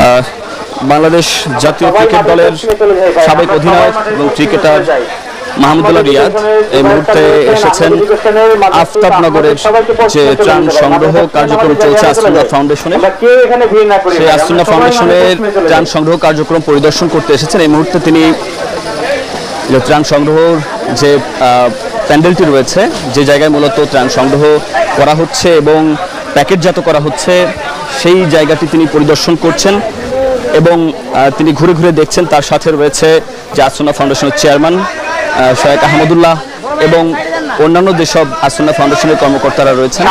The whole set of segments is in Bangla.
আহ, বাংলাদেশ জাতীয় ক্রিকেট দলের সাবেক অধিনায়ক এবং ক্রিকেটার মাহমুদুল্লাহ রিয়াদ এই মুহূর্তে এসেছেন আফতাবনগরের যে ত্রাণ সংগ্রহ কার্যক্রম চলছে আসুল্লাহ ফাউন্ডেশনে। সেই আসুল্লাহ ফাউন্ডেশনের ত্রাণ সংগ্রহ কার্যক্রম পরিদর্শন করতে এসেছেন। এই মুহূর্তে তিনি ত্রাণ সংগ্রহর যে প্যান্ডেলটি রয়েছে, যে জায়গায় মূলত ত্রাণ সংগ্রহ করা হচ্ছে এবং প্যাকেটজাত করা হচ্ছে, সেই জায়গাটি তিনি পরিদর্শন করছেন এবং তিনি ঘুরে ঘুরে দেখছেন। তার সাথে রয়েছে যে আসুন্না ফাউন্ডেশনের চেয়ারম্যান শায়েক আহমদুল্লাহ এবং অন্যান্য যেসব আসুন্না ফাউন্ডেশনের কর্মকর্তারা রয়েছেন,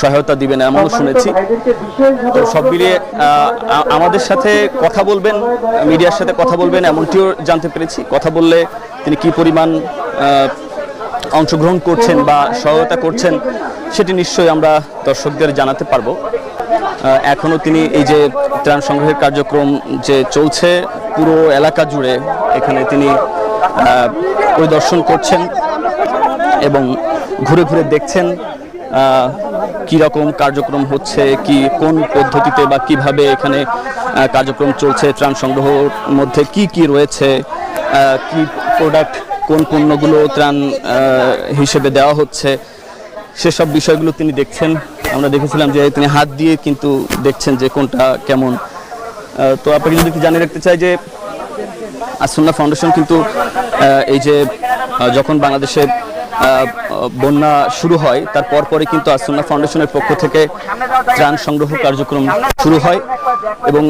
সহায়তা দিবেন এমনও শুনেছি। তো সব মিলিয়ে আমাদের সাথে কথা বলবেন, মিডিয়ার সাথে কথা বলবেন, এমনটিও জানতে পেরেছি। কথা বললে তিনি কি পরিমাণ অংশগ্রহণ করছেন বা সহায়তা করছেন, সেটি নিশ্চয়ই আমরা দর্শকদের জানাতে পারব। এখনও তিনি এই যে ত্রাণ সংগ্রহের কার্যক্রম যে চলছে, পুরো এলাকা জুড়ে এখানে তিনি পরিদর্শন করছেন এবং ঘুরে ঘুরে দেখছেন কি রকম কার্যক্রম হচ্ছে, কি, কোন পদ্ধতিতে বা কীভাবে এখানে কার্যক্রম চলছে, ত্রাণ সংগ্রহের মধ্যে কি কি রয়েছে কি প্রোডাক্ট কোন পণ্যগুলো ত্রাণ হিসেবে দেওয়া হচ্ছে, সেসব বিষয়গুলো তিনি দেখছেন। আমরা দেখেছিলাম যে তিনি হাত দিয়ে কিন্তু দেখছেন যে কোনটা কেমন। তো আপনাকে যদি জানিয়ে রাখতে চাই যে আসন্না ফাউন্ডেশন কিন্তু এই যে যখন বাংলাদেশে বন্যা শুরু হয়, তার পরপরই কিন্তু আসন্না ফাউন্ডেশনের পক্ষ থেকে ত্রাণ সংগ্রহ কার্যক্রম শুরু হয় এবং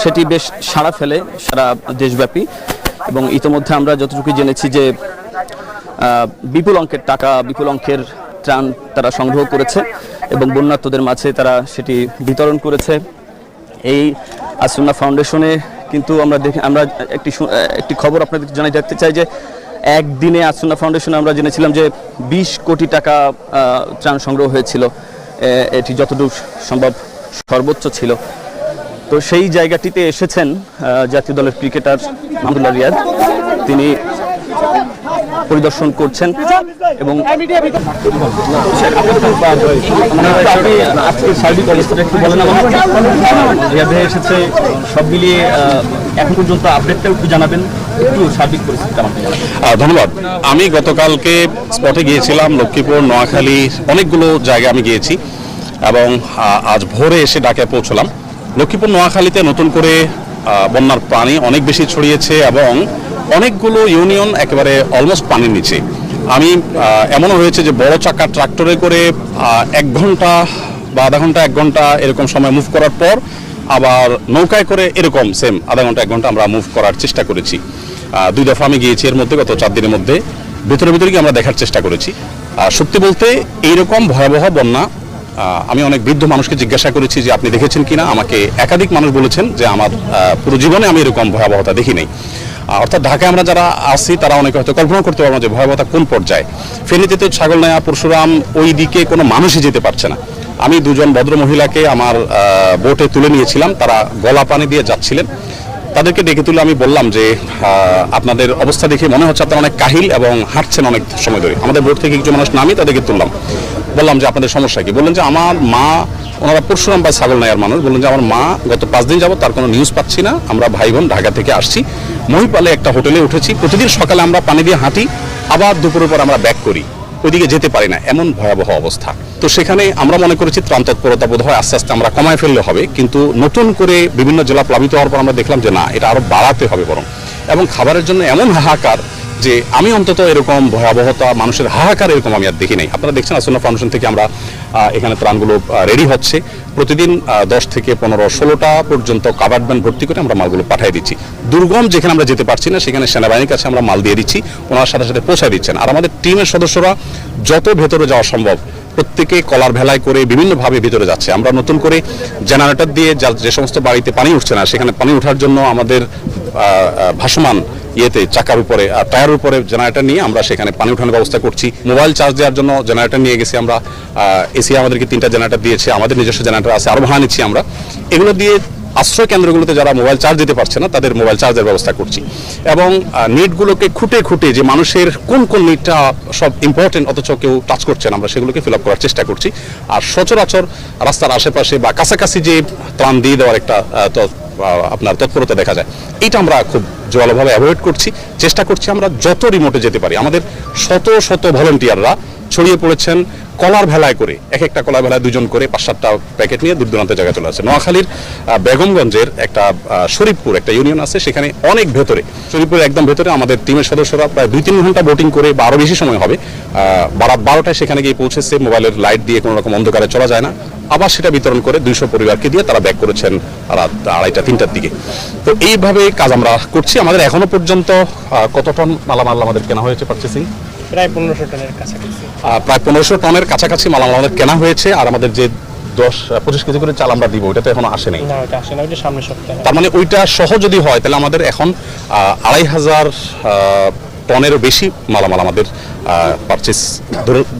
সেটি বেশ সাড়া ফেলে সারা দেশব্যাপী। এবং ইতোমধ্যে আমরা যতটুকু জেনেছি যে বিপুল অঙ্কের টাকা, বিপুল অঙ্কের ত্রাণ তারা সংগ্রহ করেছে এবং বন্যার্তদের মাঝে তারা সেটি বিতরণ করেছে। এই আসুন্না ফাউন্ডেশনে কিন্তু আমরা দেখে, আমরা একটি একটি খবর আপনাদের জানাই রাখতে চাই যে, একদিনে আসুন্না ফাউন্ডেশনে আমরা জেনেছিলাম যে, বিশ কোটি টাকা ত্রাণ সংগ্রহ হয়েছিল। এটি যতটুকু সম্ভব সর্বোচ্চ ছিল। তো সেই জায়গাটিতে এসেছেন জাতীয় দলের ক্রিকেটার মাহমুদুল্লাহ রিয়াদ। তিনি পরিদর্শন করছেন এবং এসেছে, সব মিলিয়ে এখন পর্যন্ত আপডেটটা একটু জানাবেন, একটু সার্বিক পরিস্থিতিটা আমাকে ধন্যবাদ। আমি গতকালকে স্পটে গিয়েছিলাম, লক্ষ্মীপুর, নোয়াখালী, অনেকগুলো জায়গায় আমি গিয়েছি এবং আজ ভোরে এসে ঢাকায় পৌঁছলাম। লক্ষ্মীপুর নোয়াখালীতে নতুন করে বন্যার পানি অনেক বেশি ছড়িয়েছে এবং অনেকগুলো ইউনিয়ন একেবারে অলমোস্ট পানির নিচে। আমি এমনও হয়েছে যে বড় চাকা ট্রাক্টরে করে এক ঘণ্টা বা আধা ঘণ্টা, এক ঘণ্টা এরকম সময় মুভ করার পর আবার নৌকায় করে এরকম সেম আধা ঘণ্টা, এক ঘণ্টা আমরা মুভ করার চেষ্টা করেছি। দুই দফা আমি গিয়েছি এর মধ্যে, গত চার দিনের মধ্যে। ভেতরে ভেতরে আমরা দেখার চেষ্টা করেছি। সত্যি বলতে, এইরকম ভয়াবহ বন্যা আমি অনেক বৃদ্ধ মানুষকে জিজ্ঞাসা করেছি যে আপনি দেখেছেন কিনা? আমাকে একাধিক মানুষ বলেছেন যে আমার পুরো জীবনে আমি এরকম ভয়াবহতা দেখি নাই। অর্থাৎ ঢাকায় আমরা যারা আছি, তারা অনেকে হয়তো কল্পনা করতে পারব যে ভয়াবহতা কোন পর্যায়ে। ফেনীতে তো ছাগলনায়া পরশুরাম, ওই দিকে কোনো মানুষই যেতে পারছে না। আমি দুজন ভদ্র মহিলাকে আমার বোটে তুলে নিয়েছিলাম। তারা গলা পানি দিয়ে যাচ্ছিলেন। তাদেরকে ডেকে তুলে আমি বললাম যে আপনাদের অবস্থা দেখে মনে হচ্ছে আপনারা অনেক কাহিল এবং হাঁটছেন অনেক সময় ধরে। আমাদের বোট থেকে কিছু মানুষ নামি তাদেরকে তুললাম। বললাম যে আপনাদের সমস্যা কি? বললেন যে আমার মা, ওনারা পরশুরাম বা ছাগল নায়ার মানুষ। বললেন যে আমার মা গত পাঁচ দিন যাবত তার কোনো নিউজ পাচ্ছি না। আমরা ভাই বোন ঢাকা থেকে আসছি। মহিপালে একটা হোটেলে উঠেছি। প্রতিদিন সকালে আমরা পানি দিয়ে হাঁটি, আবার দুপুরের পর আমরা ব্যাক করি। ওইদিকে যেতে পারি না। এমন ভয়াবহ অবস্থা। তো সেখানে আমরা মনে করেছি ত্রাণ তৎপরতা বোধ হয় আস্তে আস্তে আমরা কমায় ফেললে হবে। কিন্তু নতুন করে বিভিন্ন জেলা প্লাবিত হওয়ার পর আমরা দেখলাম যে না, এটা আরও বাড়াতে হবে বরং। এবং খাবারের জন্য এমন হাহাকার যে আমি অন্তত এরকম ভয়াবহতা, মানুষের হাহাকার এরকম আমি আর দেখি নাই। আপনারা দেখছেন আসন্ন ফাউন্ডেশন থেকে আমরা এখানে ত্রাণগুলো রেডি হচ্ছে। প্রতিদিন দশ থেকে পনেরো, ষোলোটা পর্যন্ত কাভার্ড ভ্যান ভর্তি করে আমরা মালগুলো পাঠিয়ে দিচ্ছি। দুর্গম যেখানে আমরা যেতে পারছি না, সেখানে সেনাবাহিনীর কাছে আমরা মাল দিয়ে দিচ্ছি। ওনার সাথে সাথে পৌঁছায় দিচ্ছেন। আর আমাদের টিমের সদস্যরা যত ভেতরে যাওয়া সম্ভব প্রত্যেকে কলার ভেলায় করে বিভিন্নভাবে ভিতরে যাচ্ছে। আমরা নতুন করে জেনারেটর দিয়ে যা- সমস্ত বাড়িতে পানি উঠছে না, সেখানে পানি ওঠার জন্য আমাদের ভাসমান ইয়েতে, চাকার উপরে আর টায়ার উপরে জেনারেটর নিয়ে আমরা সেখানে পানি উঠানোর ব্যবস্থা করছি। মোবাইল চার্জ দেওয়ার জন্য জেনারেটর নিয়ে গেছি আমরা। এসি আমাদেরকে তিনটা জেনারেটর দিয়েছে, আমাদের নিজস্ব জেনারেটর আছে, আরও ভাড়া নিচ্ছি আমরা। এগুলো দিয়ে আশ্রয় কেন্দ্রগুলোতে যারা মোবাইল চার্জ দিতে পারছে না, তাদের মোবাইল চার্জের ব্যবস্থা করছি। এবং নেটগুলোকে খুঁটে খুঁটে যে মানুষের কোন কোন নেটটা সব ইম্পর্টেন্ট অথচ কেউ টাচ করছে না, আমরা সেগুলোকে ফিল আপ করার চেষ্টা করছি। আর সচরাচর রাস্তার আশেপাশে বা কাছাকাছি যে ত্রাণ দিয়ে দেওয়ার একটা আপনার তৎপরতা দেখা যায়। এটা আমরা খুব জোরালোভাবে অ্যাভয়েড করছি। চেষ্টা করছি আমরা যত রিমোটে যেতে পারি। আমাদের শত শত ভলেন্টিয়াররা ছড়িয়ে পড়েছেন কলার ভেলায় করে, এক একটা কলার ভেলায় দুজন করে পাঁচ সাতটা প্যাকেট নিয়ে দূর দূরান্তে জায়গায় চলে আসে। নোয়াখালীর বেগমগঞ্জের একটা শরীফপুর একটা ইউনিয়ন আছে, সেখানে অনেক ভেতরে, শরীফপুরের একদম ভেতরে আমাদের টিমের সদস্যরা প্রায় দুই তিন ঘণ্টা বোটিং করে বা আরও বেশি সময় হবে বারাত বারোটায় সেখানে গিয়ে পৌঁছেছে, মোবাইলের লাইট দিয়ে কোনো রকম অন্ধকারে চলা যায় না। আবার সেটা বিতরণ করে দুইশো পরিবারকে দিয়ে তারা ব্যাক করেছেন রাত আড়াইটা, তিনটার দিকে। তো এইভাবে কাজ আমরা করছি। আমাদের এখনও পর্যন্ত কত টন মালামাল আমাদের কেনা হয়েছে পারচেসিং প্রায় পনেরোশো টনের কাছাকাছি। প্রায় পনেরোশো টনের কাছাকাছি মালামাল আমাদের কেনা হয়েছে আর আমাদের যে দশ পঁচিশ কেজি করে চাল আমরা দিব ওইটা তো এখন আসে নাই। না ওইটা আসে না ওইটা সামনে সপ্তাহে তার মানে ওইটা সহ যদি হয় তাহলে আমাদের এখন আড়াই হাজার টনেরও বেশি মালামাল আমাদের পারচেস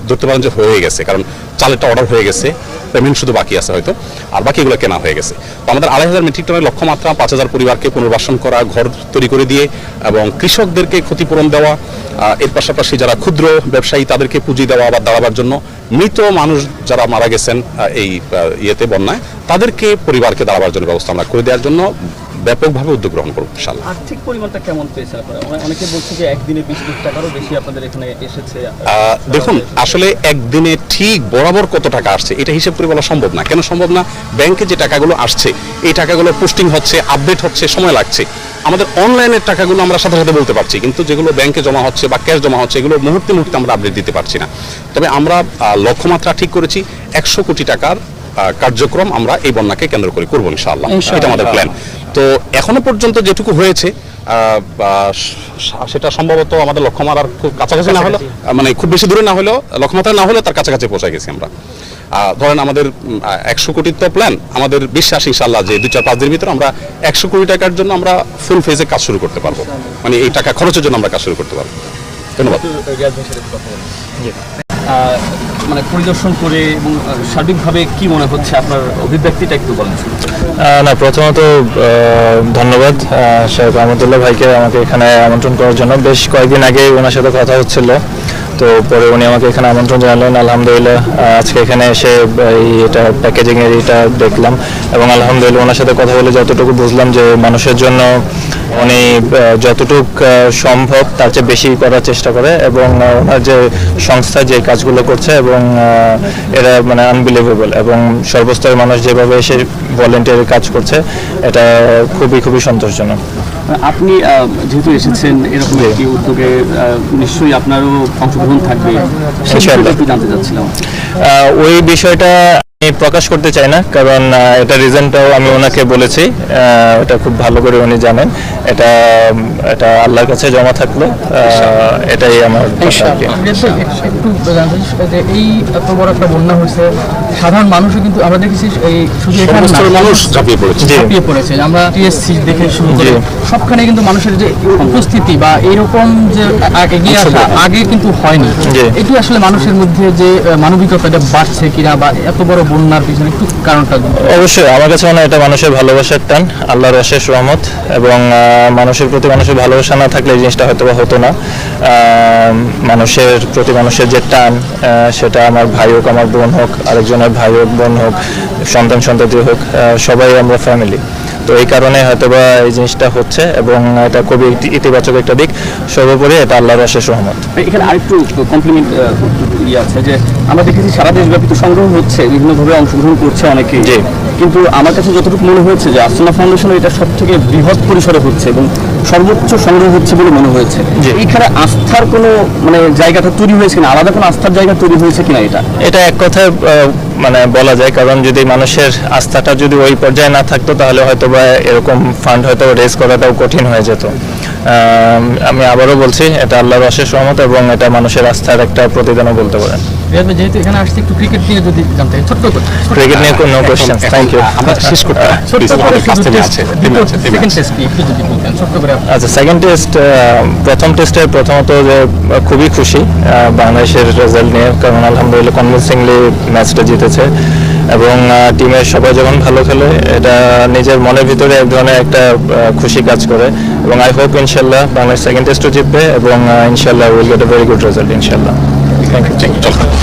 ধরতে পারেন যে হয়ে গেছে কারণ চালেরটা অর্ডার হয়ে গেছে। পেমেন্ট শুধু বাকি আছে হয়তো আর বাকিগুলো কেনা হয়ে গেছে। তো আমাদের আড়াই হাজার মেট্রিক টনের লক্ষ্যমাত্রা পাঁচ হাজার পরিবারকে পুনর্বাসন করা ঘর তৈরি করে দিয়ে এবং কৃষকদেরকে ক্ষতিপূরণ দেওয়া এর পাশাপাশি যারা ক্ষুদ্র ব্যবসায়ী তাদেরকে পুঁজি দেওয়া বা দাঁড়াবার জন্য মৃত মানুষ যারা মারা গেছেন এই ইয়েতে বন্যায় তাদেরকে পরিবারকে দাঁড়াবার জন্য ব্যবস্থা আমরা করে দেওয়ার জন্য ব্যাপকভাবে উদ্যোগ গ্রহণ করব ইনশাল্লাহ আর্থিক পরিমাণটা কেমন পেয়েছেন আপনারা? অনেকে বলছে যে একদিনে বিশ কোটি টাকারও বেশি আপনাদের এখানে এসেছে। দেখুন আসলে একদিনে ঠিক বরাবর কত টাকা আসছে এটা হিসেব করে বলা সম্ভব না। কেন সম্ভব না? ব্যাংকে যে টাকাগুলো আসছে এই টাকাগুলো পোস্টিং হচ্ছে আপডেট হচ্ছে সময় লাগছে। আমাদের অনলাইনের টাকাগুলো আমরা সাথে সাথে বলতে পারছি কিন্তু যেগুলো ব্যাংকে জমা হচ্ছে বা ক্যাশ জমা হচ্ছে এগুলো মুহূর্তে মুহূর্তে আমরা আপডেট দিতে পারছি না। তবে আমরা লক্ষ্যমাত্রা ঠিক করেছি একশো কোটি টাকার কার্যক্রম আমরা এই বন্যাকে কেন্দ্র করে করব ইনশাআল্লাহ। এটা আমাদের প্ল্যান তো এখনও পর্যন্ত যেটুকু হয়েছে বা সেটা সম্ভবত আমাদের লক্ষ্যমাত্রার খুব কাছাকাছি না হলেও মানে খুব বেশি দূরে না হলেও লক্ষ্যমাত্রা না হলেও তার কাছাকাছি পৌঁছে গেছি আমরা। ধরেন আমাদের একশো কোটির তো প্ল্যান আমাদের বিশ্বাস ইনশাল্লাহ যে দুই চার পাঁচ দিনের ভিতরে আমরা একশো কোটি টাকার জন্য আমরা ফুল ফেজে কাজ শুরু করতে পারব। মানে এই টাকা খরচের জন্য আমরা কাজ শুরু করতে পারব। ধন্যবাদ। মানে পরিদর্শন করে এবং সার্বিকভাবে কি মনে হচ্ছে আপনার অভিব্যক্তিটা একটু বলেন। না, প্রথমত ধন্যবাদ শেখ আহমদুল্লাহ ভাইকে আমাকে এখানে আমন্ত্রণ করার জন্য। বেশ কয়েকদিন আগে ওনার সাথে কথা হচ্ছিল। তো পরে উনি আমাকে এখানে আমন্ত্রণ জানালেন, আলহামদুলিল্লাহ আজকে এখানে এসে এটা প্যাকেজিং এর এটা দেখলাম এবং আলহামদুলিল্লাহ ওনার সাথে কথা বলে যতটুকু বুঝলাম যে মানুষের জন্য উনি যতটুক সম্ভব তার চেয়ে বেশি করার চেষ্টা করে এবং ওনার যে সংস্থা যে কাজগুলো করছে এবং এরা মানে আনবিলিভেবল এবং সর্বস্তরের মানুষ যেভাবে এসে ভলেন্টিয়ারের কাজ করছে, এটা খুবই খুবই সন্তোষজনক। আপনি যেহেতু এসেছেন এরকম একটি উদ্যোগে নিশ্চয়ই আপনারও অংশগ্রহণ থাকবে। বিষয়টা একটু জানতে চাচ্ছিলাম? আহ, ওই বিষয়টা প্রকাশ করতে চাই না কারণ এটা রিজনটাও আমি ওনাকে বলেছি এটা খুব ভালো করে উনি জানেন। এটা এটা আল্লাহর কাছে জমা থাকল এটাই আমার এই এত বড় একটা বন্যা হয়েছে সাধারণ মানুষও কিন্তু আমরা দেখেছি এই শুধু এখানে মানুষ ঝাঁপিয়ে পড়েছে। ঝাঁপিয়ে পড়েছে। আমরা টিএসসি দেখে শুরু করে সবখানে কিন্তু মানুষের যে উপস্থিতি বা এরকম যে এগিয়ে আসা আগে কিন্তু হয়নি। এটি আসলে মানুষের মধ্যে যে মানবিকতাটা বাড়ছে কিনা বা এত বড় বন্যার পিছনে একটু কারণটা অবশ্যই, আমার কাছে মনে হয় এটা মানুষের ভালোবাসার টান, আল্লাহর অশেষ রহমত, এবং মানুষের প্রতি মানুষের ভালোবাসা না থাকলে এই জিনিসটা হয়তো হতো না। মানুষের প্রতি মানুষের যে টান সেটা আমার ভাই হোক, আমার বোন হোক, আরেকজনের ভাই হোক, বোন হোক সন্তান সন্ততি হোক সবাই আমরা ফ্যামিলি তো এই কারণে হয়তো বা এই জিনিসটা হচ্ছে এবং এটা খুবই ইতিবাচক একটা দিক। সর্বোপরি এটা আল্লাহর অশেষ রহমত। এখানে আরেকটু কমপ্লিমেন্ট ইয়ে আছে যে আমরা দেখেছি সারা দেশব্যাপী তো সংগ্রহ হচ্ছে বিভিন্নভাবে অংশগ্রহণ করছে অনেকে। কিন্তু আমার কাছে যতটুকু মনে হয়েছে যে আসনা ফাউন্ডেশন এটা সব থেকে বৃহৎ পরিসরে হচ্ছে এবং সর্বোচ্চ সংগ্রহ হচ্ছে বলে মনে হয়েছে। এইখানে আস্থার কোনো মানে জায়গাটা তৈরি হয়েছে কিনা? আলাদা কোনো আস্থার জায়গা তৈরি হয়েছে কিনা এটা? এটা এক কথায় মানে বলা যায় কারণ যদি মানুষের আস্থাটা যদি ওই পর্যায়ে না থাকতো তাহলে হয়তো বা এরকম ফান্ড হয়তো রেজ করাটাও কঠিন হয়ে যেত। আম, আবারও বলছি এটা আল্লাহর অশেষ রহমত এবং এটা মানুষের আস্থার একটা প্রতিদানও বলতে পারেন। যেহেতু এখানে আসছে একটু ক্রিকেট নিয়ে যদি জানতে ছোট্ট করে ক্রিকেট নিয়ে কোনো কোয়েশ্চেন থ্যাংক ইউ আমরা শেষ করতে আচ্ছা সেকেন্ড টেস্ট প্রথম টেস্টে প্রথমত যে খুবই খুশি বাংলাদেশের রেজাল্ট নিয়ে কারণ আলহামদুলিল্লাহ কনভিনসিংলি ম্যাচটা জিতেছে। এবং টিমের সবাই যখন ভালো খেলে, এটা নিজের মনের ভিতরে এক ধরনের একটা খুশি কাজ করে। এবং আই হোপ ইনশাল্লাহ বাংলাদেশ সেকেন্ড টেস্টও জিতবে এবং ইনশাল্লাহ will get a very good result ইনশাল্লাহ থ্যাংক ইউ চলো